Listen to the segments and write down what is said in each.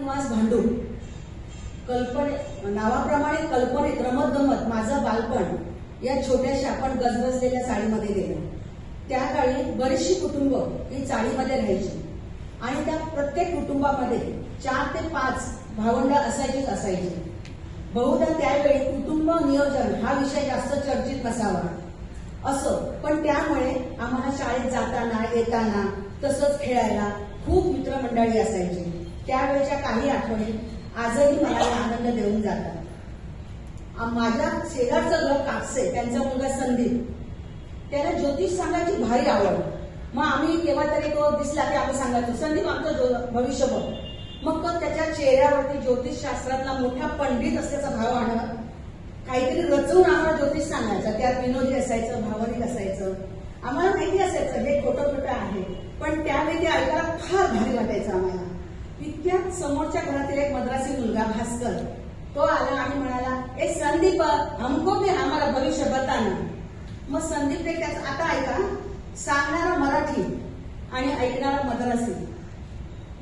निवास भांडू. कल्पने नावाप्रमाणे कल्पनेत रमत गमत माझं बालपण या छोट्याशा आपण गजबजलेल्या चाळीमध्ये गेलं. त्या काळी बरीचशी कुटुंब ही चाळीमध्ये राहायची. आणि त्या प्रत्येक कुटुंबामध्ये चार ते पाच भावंड असायचीच असायची. बहुधा त्यावेळी कुटुंब नियोजन हा विषय जास्त चर्चित नसावा. असं पण त्यामुळे आम्हाला शाळेत जाताना येताना तसंच खेळायला खूप मित्रमंडळी असायची. त्यावेळेच्या काही आठवणी आजही मला आनंद देऊन जातात. माझ्या शेजारचं घर कापसे त्यांचा मुलगा संदीप. त्याला ज्योतिष सांगायची भारी आवड. मग आम्ही केव्हा तरी तो दिसला की आम्ही सांगायचो संदीप आमचं भविष्य बघ. मग तो त्याच्या चेहऱ्यावरती ज्योतिष शास्त्रातला मोठा पंडित असल्याचा भाव आणत काहीतरी रचवून आम्हाला ज्योतिष सांगायचा त्यात विनोदी असायचं भावनिक असायचं. आम्हाला माहिती असायचं हे खोटं खोटं आहे. पण त्यावेळी ते ऐकायला फार भारी वाटायचं आम्हाला. इतक्यात समोरच्या घरातील एक मद्रासी मुलगा भास्कर तो आला आणि म्हणाला ए संदीप हमको भी हमारा भविष्य बताना. मग संदीपने त्याचं आता ऐका सांगणारा मराठी आणि ऐकणारा मद्रासी.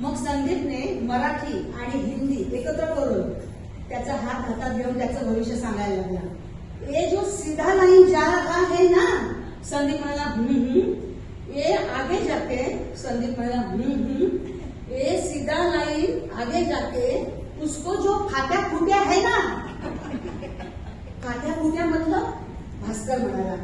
मग संदीपने मराठी आणि हिंदी एकत्र करून त्याचा हात हातात घेऊन त्याचं भविष्य सांगायला लागला. ए जो सीधा लाईन जा रहा है ना संदीप म्हणाला हम्म हम्म. ये आगे जाते संदीप म्हणाला हम्म हम्म. ये सीधा लाइन आगे जाके उसको जो फाट्या फुट्या है ना फाट्या फुट्या मतलब भास्कर म्हणाला.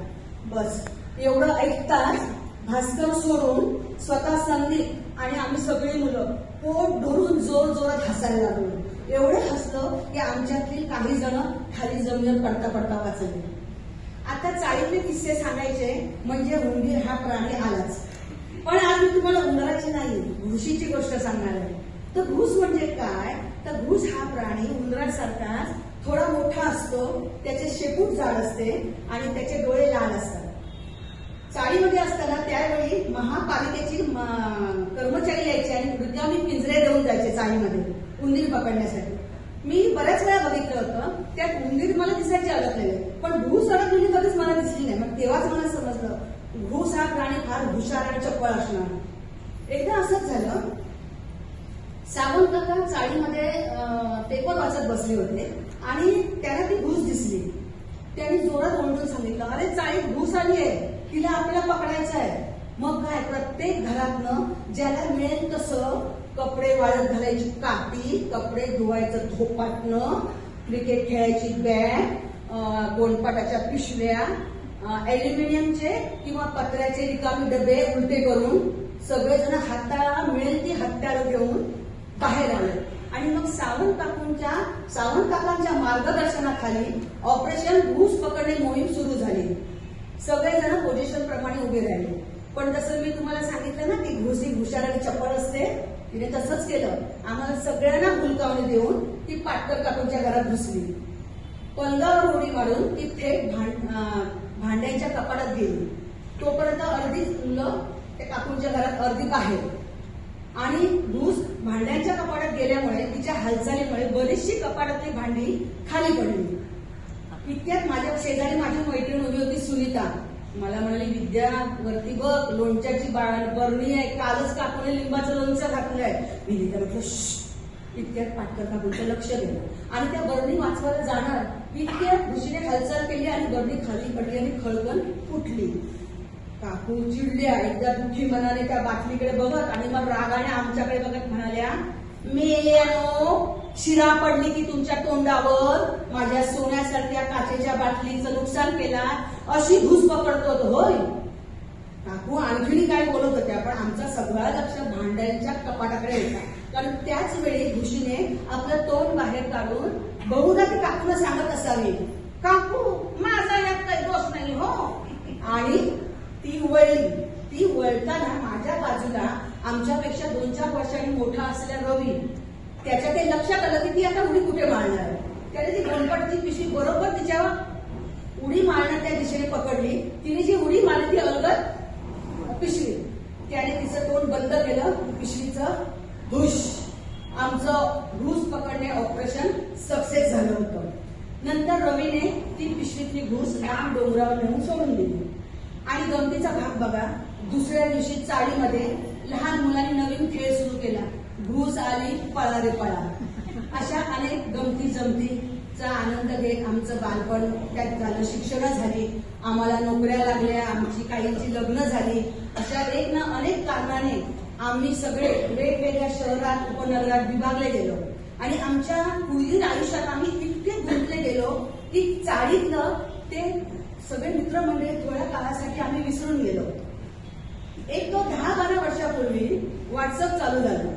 बस एवढं ऐकताच भास्कर सोडून स्वतः संदीप आणि आम्ही सगळी मुलं पोट धरून जोर जोरात हसायला लागलो. एवढे हसलं की आमच्यातील काही जण खाली जमिनीवर पडता पडता वाचले. आता चाळीतले किस्से सांगायचे म्हणजे उंदीर हा प्राणी आलाच. पण आज मी तुम्हाला उंदराची नाही घुशीची गोष्ट सांगणार आहे. तर घुस म्हणजे काय? तर घुस हा प्राणी उंदरासारखाच थोडा मोठा असतो त्याचे शेपूट जाड असते आणि त्याचे डोळे लाल असतात. चाळीमध्ये असताना त्यावेळी महापालिकेची कर्मचारी यायचे आणि वृद्धांनी पिंजरे देऊन जायचे चाळीमध्ये उंदीर पकडण्यासाठी. मी बऱ्याच वेळा बघितलं होतं त्यात उंदीर मला दिसायचे अडकलेले पण भूस अडकलेली कधीच मला दिसली नाही. मग तेव्हाच मला समजलं घूस हा प्राणी फार हुशार आणि चपळ असणार एकदा असंच झालं सावंत काका चाळीमध्ये पेपर वाचत बसले होते आणि त्याला ती घूस दिसली. त्यांनी जोरात ओरडून सांगितलं अरे चाळीत घूस आली आहे. तिला आपल्याला पकडायचं आहे. मग काय प्रत्येक घरातनं ज्याला मिळेल तसं कपडे वाळत घालायची कापी कपडे धुवायचं धोपाटणं क्रिकेट खेळायची बॅट अं, पिशव्या ॲल्युमिनियमचे किंवा पत्र्याचे रिकामी डबे उलटे करून सगळेजण हाताळा मिळेल ती हत्यारं घेऊन बाहेर आले. आणि मग सावंत काकूंच्या सावंत काकांच्या मार्गदर्शनाखाली ऑपरेशन घूस पकडणे मोहीम सुरू झाली. सगळेजण पोझिशन प्रमाणे उभे राहिले. पण जसं मी तुम्हाला सांगितलं ना की घुस ही हुशार आणि चप्पल असते. तिने तसंच केलं. आम्हाला सगळ्यांना हुलकावणी देऊन ती पाटकर काकूंच्या घरात घुसली. पलंगावर उडी मारून ती थेट भांड- भांड्यांच्या कपाटात गेली तोपर्यंत अर्धी मुलं त्या काकूंच्या घरात अर्धी बाहेर आणि घूस भांड्यांच्या कपाटात गेल्यामुळे तिच्या हालचालीमुळे बरीचशी कपाटातली भांडी खाली पडली. इतक्यात माझ्या शेजारी माझी मैत्रीण उभी होती सुनीता. मला म्हणाली विद्या वरती बघ लोणच्याची बा- बरणी आहे कालच काकूने लिंबाचं लोणचं घातलंय. मी तिला म्हटलं "श्श्श." इतक्यात पाटकर काकूंचं लक्ष गेलं आणि त्या बर्नी वाचवायला जाणार इतक्या घुशीने हालचाल केली आणि बर्नी खाली पडली आणि खळगण फुटली. काकू चिडल्या एकदा दुःखी मनाने त्या बाटलीकडे बघत आणि मग रागाने आमच्याकडे बघत म्हणाल्या मेनो शिरा पडली की तुमच्या तोंडावर. माझ्या सोन्यासारख्या काचेच्या बाटलीचं नुकसान केला अशी घुस पकडतो होय? काकू आणखीन काय बोलत होत्या पण आमचा सगळा लक्ष भांड्यांच्या कपाटाकडे होता. कारण त्याच वेळी घुशीने आपलं तोंड बाहेर काढून बहुधा ती काकूला सांगत असावी काकू माझा यात काही दोष नाही हो. आणि ती वळली ती वळताना माझ्या बाजूला आमच्यापेक्षा दोन चार वर्षांनी मोठा असलेला रवी त्याच्या ते लक्षात आलं की ती आता उडी कुठे मारणार आहे? त्याने ती गणपटची पिशवी बरोबर तिच्यावर उडी मारण्यात त्या दिशेने पकडली. तिने जी उडी मारली ती अलगत पिशवी. त्याने तिचं तोंड बंद केलं पिशवीचं हुश आमचं घूस पकडणे ऑपरेशन सक्सेस झालं होतं. नंतर रवीने ती पिशवीतली घूस लांब डोंगरावर नेऊन सोडून दिली. आणि गमतीचा भाग बघा दुसऱ्या दिवशी चाळीमध्ये लहान मुलांनी नवीन खेळ सुरू केला. घूस आली पळा रे पळा. अशा अनेक गमती जमतीचा आनंद घेत आमचं बालपण त्यात झालं शिक्षणं झाली. आम्हाला नोकऱ्या लागल्या आमची काहींची लग्न झाली. अशा एक ना अनेक कारणाने आम्ही सगळे वेगवेगळ्या शहरात उपनगरात विभागले गेलो. आणि आमच्या पुढील आयुष्यात आम्ही इतके गुंतले गेलो की चाळीतलं ते सगळे मित्रमंडळी थोड्या काळासाठी आम्ही विसरून गेलो. एक तो दहा बारा वर्षापूर्वी व्हॉट्सअप चालू झालं.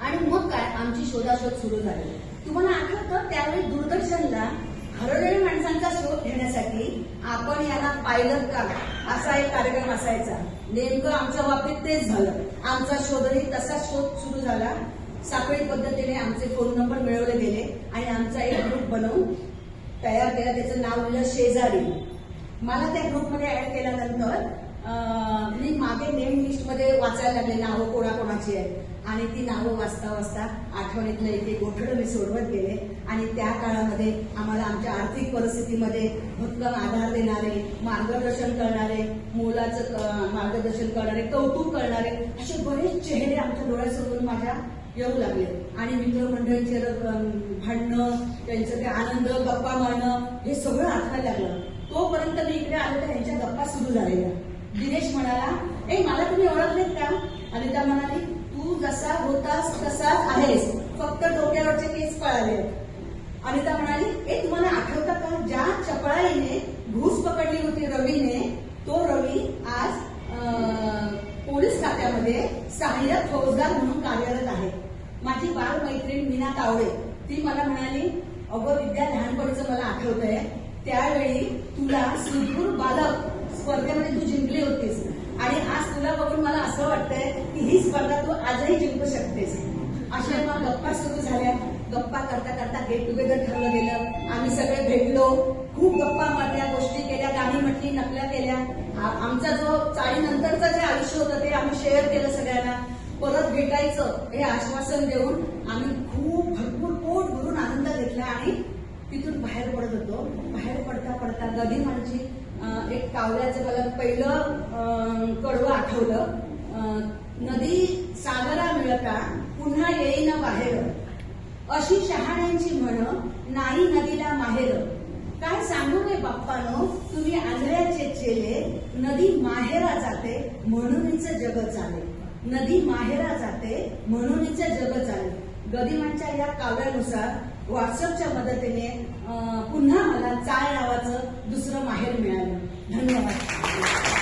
आणि मग काय? आमची शोधाशोध सुरू झाली. तुम्हाला आठवतं त्यावेळी दूरदर्शनला हरवलेल्या माणसांचा शोध घेण्यासाठी आपण याला पायलट का? असा एक कार्यक्रम असायचा. नेमकं आमच्या बाबतीत तेच झालं. आमचा शोधही तसा शोध सुरू झाला. साखळी पद्धतीने आमचे फोन नंबर मिळवले गेले आणि आमचा एक ग्रुप बनवून तयार केला. त्याचं नाव लिहिलं शेजारी. मला त्या ग्रुपमध्ये ऍड केल्यानंतर मी मागे नेम लिस्टमध्ये वाचायला लागले नावं कोणाकोणाची आहेत. आणि ती नावं वाचता वाचता आठवणीतलं एक एक गोठडं मी सोडवत गेले. आणि त्या काळामध्ये आम्हाला आमच्या आर्थिक परिस्थितीमध्ये भक्कम आधार देणारे मार्गदर्शन करणारे मुलाचं मार्गदर्शन करणारे कौतुक करणारे असे बरेच चेहरे आमच्या डोळ्यासमोर माझ्या येऊ लागले. आणि मित्रमंडळींचे भांडणं त्यांचं ते आनंद गप्पा मारणं हे सगळं आठवायला लागलं. तोपर्यंत मी इकडे आलो तर गप्पा सुरू झालेल्या. दिनेश म्हणाला ए मला तुम्ही ओळखलेत का? अनिता म्हणाली तू जसा होतास तसाच आहेस. फक्त डोक्यावरचे केस पळाले. अनिता म्हणाली ए तुम्हाला आठवतं का? ज्या चपळाईने घूस पकडली होती रवीने तो रवी आज पोलीस खात्यामध्ये सहाय्यक फौजदार म्हणून कार्यरत आहे. माझी बालमैत्रीण मीना तावडे. ती मला म्हणाली अगं विद्या लहानपणीचं मला आठवतंय. त्यावेळी तुला सुदूर बालक स्पर्धेमध्ये तू जिंकली होतीस. आणि आज तुला बघून मला असं वाटतंय की ही स्पर्धा तू आजही जिंकू शकतेस. अशा मग गप्पा सुरू झाल्या. गप्पा करता करता गेट टुगेदर ठरलं गेलं. आम्ही सगळे भेटलो. खूप गप्पा मारल्या गोष्टी केल्या गाणी म्हटली नकल्या केल्या. आमचा जो चाळीनंतरचं जे आयुष्य होतं ते आम्ही शेअर केलं सगळ्यांना. परत भेटायचं हे आश्वासन देऊन आम्ही खूप भरपूर पोट भरून आनंद घेतला आणि तिथून बाहेर पडत होतो. बाहेर पडता पडता गदी म्हणजे एक कावल्याचं मला पहिलं कडवं आठवलं. नदी सागरा मिळता पुन्हा येईन बाहेर. अशी शहाण्यांची म्हण नाही नदीला माहेर. काय सांगू मी बाप्पानो तुम्ही आंधळ्याचे चेले नदी माहेरा जाते म्हणूनच जग चाले नदी माहेरा जाते म्हणूनच जग चाले गदिमांच्या या काव्यानुसार व्हॉट्सअपच्या मदतीने पुन्हा मला चाळ नावाचं दुसरं माहेर मिळालं. धन्यवाद.